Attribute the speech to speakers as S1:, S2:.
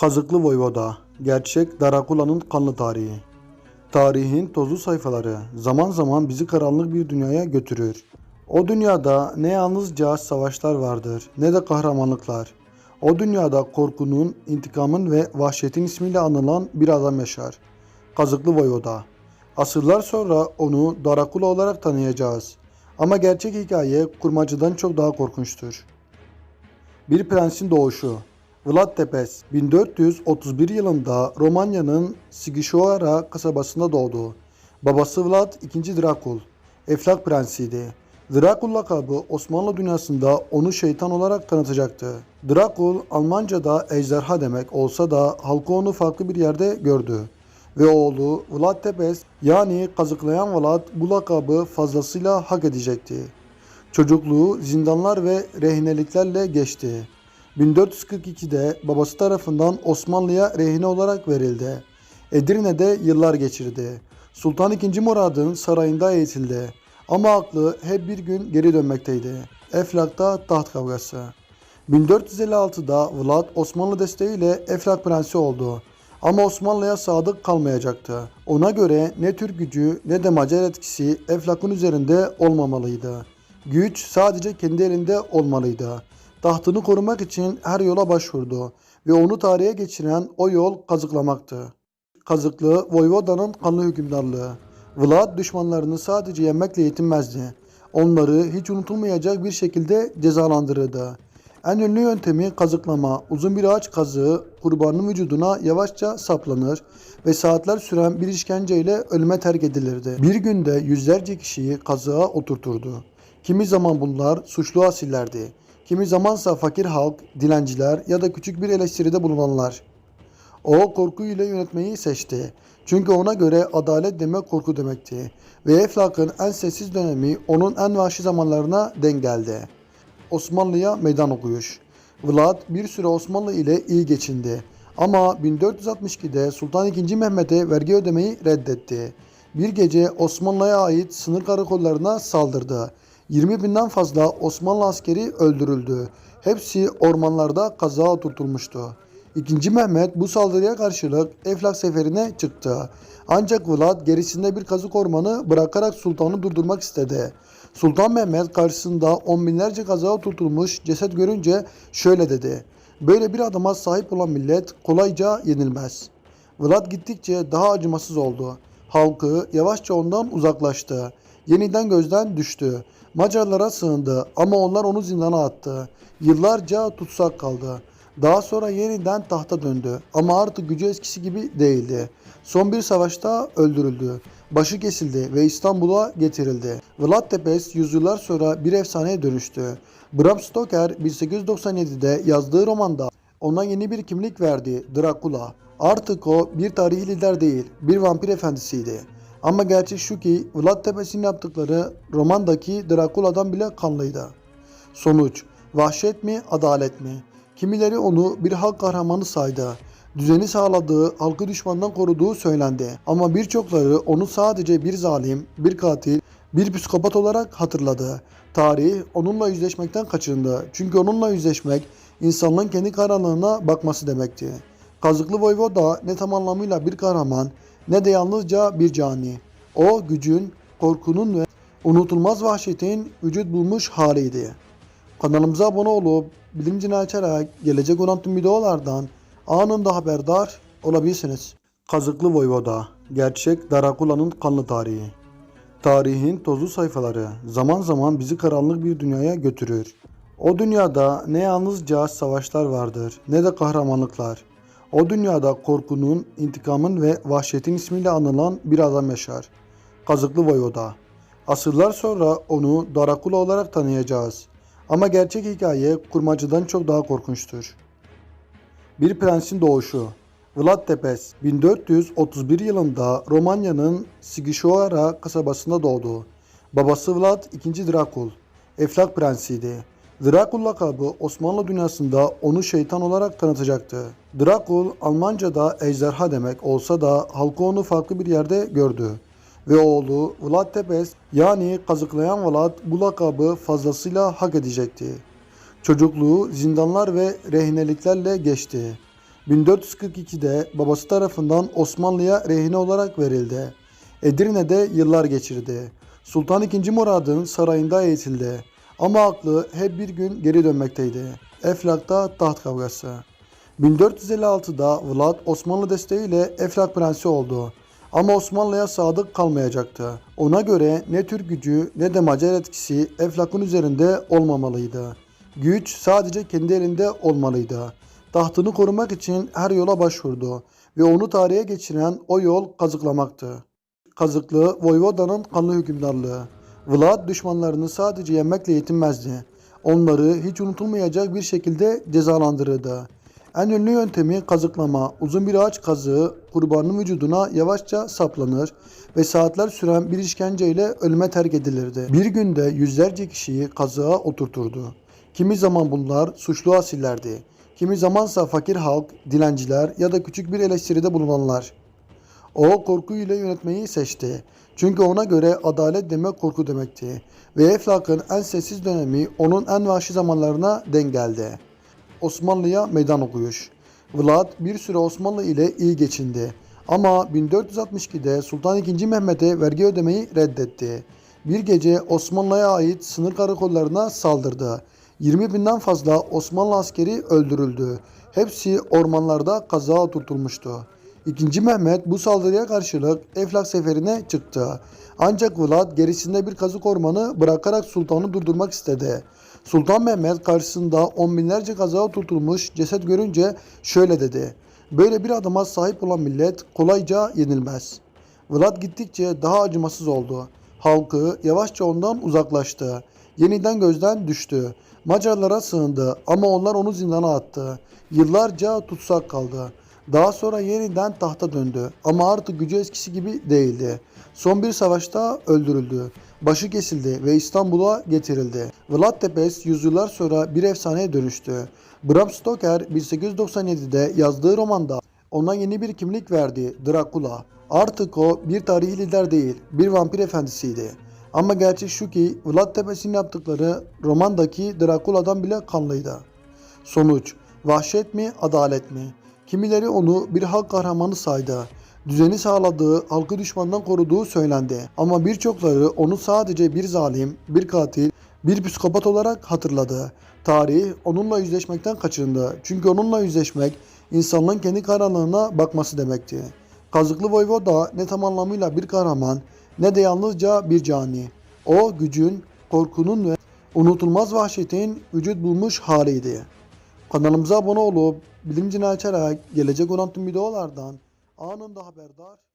S1: Kazıklı Voyvoda Gerçek Darakula'nın kanlı tarihi Tarihin tozlu sayfaları zaman zaman bizi karanlık bir dünyaya götürür. O dünyada ne yalnızca savaşlar vardır ne de kahramanlıklar. O dünyada korkunun, intikamın ve vahşetin ismiyle anılan bir adam yaşar. Kazıklı Voyvoda. Asırlar sonra onu Darakula olarak tanıyacağız. Ama gerçek hikaye kurmacıdan çok daha korkunçtur. Bir prensin doğuşu. Vlad Tepes 1431 yılında Romanya'nın Sighișoara kasabasında doğdu. Babası Vlad II. Drakul, Eflak prensiydi. Drakul lakabı Osmanlı dünyasında onu şeytan olarak tanıtacaktı. Drakul Almanca'da ejderha demek olsa da halkı onu farklı bir yerde gördü. Ve oğlu Vlad Tepes yani kazıklayan Vlad bu lakabı fazlasıyla hak edecekti. Çocukluğu zindanlar ve rehineliklerle geçti. 1442'de babası tarafından Osmanlı'ya rehine olarak verildi. Edirne'de yıllar geçirdi. Sultan II. Murad'ın sarayında eğitildi. Ama aklı hep bir gün geri dönmekteydi. Eflak'ta taht kavgası. 1456'da Vlad Osmanlı desteğiyle Eflak prensi oldu. Ama Osmanlı'ya sadık kalmayacaktı. Ona göre ne Türk gücü ne de Macar etkisi Eflak'ın üzerinde olmamalıydı. Güç sadece kendi elinde olmalıydı. Tahtını korumak için her yola başvurdu ve onu tarihe geçiren o yol kazıklamaktı. Kazıklı Voyvoda'nın kanlı hükümdarlığı. Vlad düşmanlarını sadece yenmekle yetinmezdi. Onları hiç unutulmayacak bir şekilde cezalandırırdı. En ünlü yöntemi kazıklama. Uzun bir ağaç kazığı kurbanın vücuduna yavaşça saplanır ve saatler süren bir işkenceyle ölüme terk edilirdi. Bir günde yüzlerce kişiyi kazığa oturturdu. Kimi zaman bunlar suçlu asillerdi. Kimi zamansa fakir halk, dilenciler ya da küçük bir eleştiride bulunanlar. O korkuyla yönetmeyi seçti. Çünkü ona göre adalet demek korku demekti. Ve Eflak'ın en sessiz dönemi onun en vahşi zamanlarına denk geldi. Osmanlı'ya meydan okuyuş. Vlad bir süre Osmanlı ile iyi geçindi. Ama 1462'de Sultan II. Mehmet'e vergi ödemeyi reddetti. Bir gece Osmanlı'ya ait sınır karakollarına saldırdı. 20 binden fazla Osmanlı askeri öldürüldü. Hepsi ormanlarda kazağa oturtulmuştu. İkinci Mehmet bu saldırıya karşılık Eflak seferine çıktı. Ancak Vlad gerisinde bir kazık ormanı bırakarak sultanı durdurmak istedi. Sultan Mehmet karşısında on binlerce kazağa oturtulmuş ceset görünce şöyle dedi. Böyle bir adama sahip olan millet kolayca yenilmez. Vlad gittikçe daha acımasız oldu. Halkı yavaşça ondan uzaklaştı. Yeniden gözden düştü. Macarlara sığındı ama onlar onu zindana attı. Yıllarca tutsak kaldı. Daha sonra yeniden tahta döndü ama artık gücü eskisi gibi değildi. Son bir savaşta öldürüldü. Başı kesildi ve İstanbul'a getirildi. Vlad Tepes yüzyıllar sonra bir efsaneye dönüştü. Bram Stoker 1897'de yazdığı romanda ona yeni bir kimlik verdi Dracula. Artık o bir tarihi lider değil, bir vampir efendisiydi. Ama gerçek şu ki Vlad Tepes'in yaptıkları romandaki Dracula'dan bile kanlıydı. Sonuç, vahşet mi, adalet mi? Kimileri onu bir halk kahramanı saydı. Düzeni sağladığı, halkı düşmandan koruduğu söylendi. Ama birçokları onu sadece bir zalim, bir katil, bir psikopat olarak hatırladı. Tarih onunla yüzleşmekten kaçındı. Çünkü onunla yüzleşmek insanlığın kendi karanlığına bakması demekti. Kazıklı Voyvoda ne tam anlamıyla bir kahraman ne de yalnızca bir cani. O gücün, korkunun ve unutulmaz vahşetin vücut bulmuş haliydi. Kanalımıza abone olup bilimcini açarak gelecek olan tüm videolardan anında haberdar olabilirsiniz. Kazıklı Voyvoda Gerçek Darakula'nın kanlı tarihi Tarihin tozlu sayfaları zaman zaman bizi karanlık bir dünyaya götürür. O dünyada ne yalnızca savaşlar vardır ne de kahramanlıklar. O dünyada korkunun, intikamın ve vahşetin ismiyle anılan bir adam yaşar. Kazıklı Voyvoda. Asırlar sonra onu Darakula olarak tanıyacağız. Ama gerçek hikaye kurmacıdan çok daha korkunçtur. Bir prensin doğuşu. Vlad Tepes 1431 yılında Romanya'nın Sighișoara kasabasında doğdu. Babası Vlad II. Drakul, Eflak prensiydi. Drakul lakabı Osmanlı dünyasında onu şeytan olarak tanıtacaktı. Drakul Almanca'da ejderha demek olsa da halkı onu farklı bir yerde gördü. Ve oğlu Vlad Tepes yani kazıklayan Vlad bu lakabı fazlasıyla hak edecekti. Çocukluğu zindanlar ve rehineliklerle geçti. 1442'de babası tarafından Osmanlı'ya rehine olarak verildi. Edirne'de yıllar geçirdi. Sultan II. Murad'ın sarayında eğitildi. Ama aklı hep bir gün geri dönmekteydi. Eflak'ta taht kavgası. 1456'da Vlad Osmanlı desteğiyle Eflak prensi oldu. Ama Osmanlı'ya sadık kalmayacaktı. Ona göre ne Türk gücü ne de Macar etkisi Eflak'ın üzerinde olmamalıydı. Güç sadece kendi elinde olmalıydı. Tahtını korumak için her yola başvurdu ve onu tarihe geçiren o yol kazıklamaktı. Kazıklı Voyvoda'nın kanlı hükümdarlığı. Vlad düşmanlarını sadece yenmekle yetinmezdi. Onları hiç unutulmayacak bir şekilde cezalandırırdı. En ünlü yöntemi kazıklama. Uzun bir ağaç kazığı kurbanın vücuduna yavaşça saplanır ve saatler süren bir işkenceyle ölüme terk edilirdi. Bir günde yüzlerce kişiyi kazığa oturturdu. Kimi zaman bunlar suçlu asillerdi. Kimi zamansa fakir halk, dilenciler ya da küçük bir eleştiride bulunanlar. O korkuyla yönetmeyi seçti. Çünkü ona göre adalet demek korku demekti. Ve Eflak'ın en sessiz dönemi onun en vahşi zamanlarına denk geldi. Osmanlı'ya meydan okuyuş. Vlad bir süre Osmanlı ile iyi geçindi. Ama 1462'de Sultan II. Mehmet'e vergi ödemeyi reddetti. Bir gece Osmanlı'ya ait sınır karakollarına saldırdı. 20 binden fazla Osmanlı askeri öldürüldü. Hepsi ormanlarda kazağa oturtulmuştu. İkinci Mehmet bu saldırıya karşılık Eflak seferine çıktı. Ancak Vlad gerisinde bir kazık ormanı bırakarak sultanı durdurmak istedi. Sultan Mehmet karşısında on binlerce kazağa oturtulmuş ceset görünce şöyle dedi. Böyle bir adama sahip olan millet kolayca yenilmez. Vlad gittikçe daha acımasız oldu. Halkı yavaşça ondan uzaklaştı. Yeniden gözden düştü. Macarlara sığındı ama onlar onu zindana attı. Yıllarca tutsak kaldı. Daha sonra yeniden tahta döndü ama artık gücü eskisi gibi değildi. Son bir savaşta öldürüldü. Başı kesildi ve İstanbul'a getirildi. Vlad Tepes yüzyıllar sonra bir efsaneye dönüştü. Bram Stoker 1897'de yazdığı romanda ona yeni bir kimlik verdi, Dracula. Artık o bir tarihi lider değil, bir vampir efendisiydi. Ama gerçek şu ki Vlad Tepes'in yaptıkları romandaki Dracula'dan bile kanlıydı. Sonuç, vahşet mi, adalet mi? Kimileri onu bir halk kahramanı saydı. Düzeni sağladığı, halkı düşmandan koruduğu söylendi. Ama birçokları onu sadece bir zalim, bir katil, bir psikopat olarak hatırladı. Tarih onunla yüzleşmekten kaçındı. Çünkü onunla yüzleşmek insanlığın kendi karanlığına bakması demekti. Kazıklı Voyvoda ne tam anlamıyla bir kahraman ne de yalnızca bir cani. O gücün, korkunun ve unutulmaz vahşetin vücut bulmuş haliydi. Kanalımıza abone olup bilimcini açarak gelecek olan tüm videolardan anında haberdar.